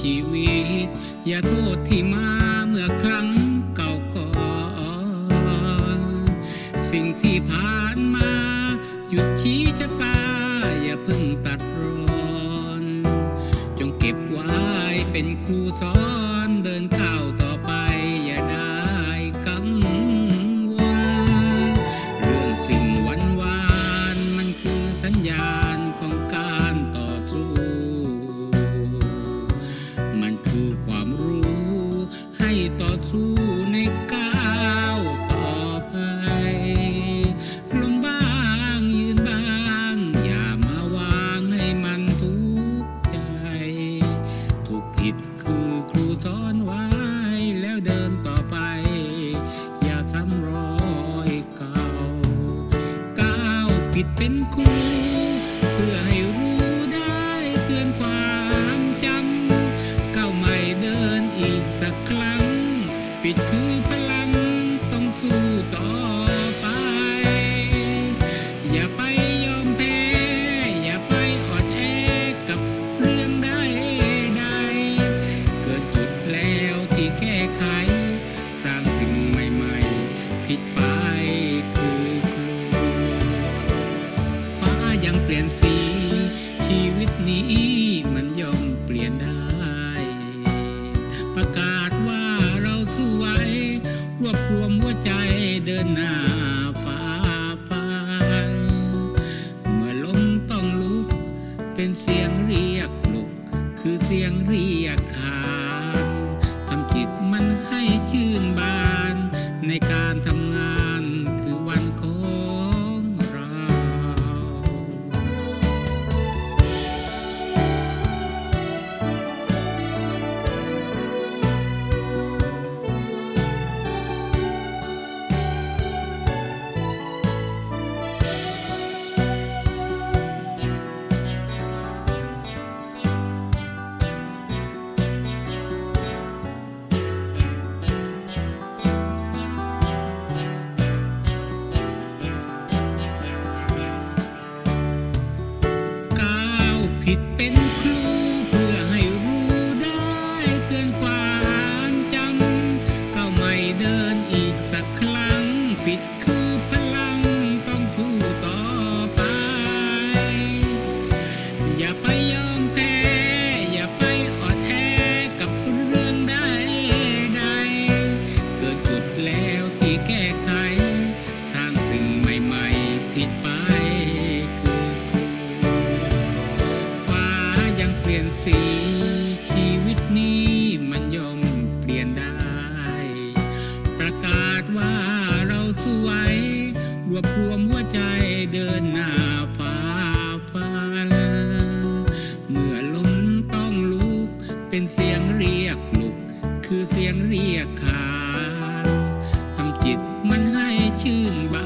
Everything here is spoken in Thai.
ชีวิต อย่าโทษที่มาเมื่อครั้งเก่าก่อน สิ่งที่ผ่านมา หยุดชี้ชะตา อย่าเพิ่งตัดรอน จงเก็บไว้เป็นครูสอน ผิดเป็นครูเพื่อให้รู้ได้เตือนความจำก้าวใหม่เดินอีกสักครั้งผิดคือพลังต้องสู้ต่อไป อย่าไปยอมแพ้ อย่าไปอ่อนแอกับเรื่องใดใดเกิดจุดแล้วที่แก้ไข สร้างสิ่งใหม่ๆ ผิดไป เป็นเสียงาว ชีวิตนี้มันย่อมเปลี่ยนได้ ประกาศว่าเราสู้ไหวรวบรวมหัวใจเดินหน้าฝ่าฟันเมื่อลมต้องลุกเป็นเสียงเรียกลุก คือเสียงเรียกขานทำจิตมันให้ชื่นบ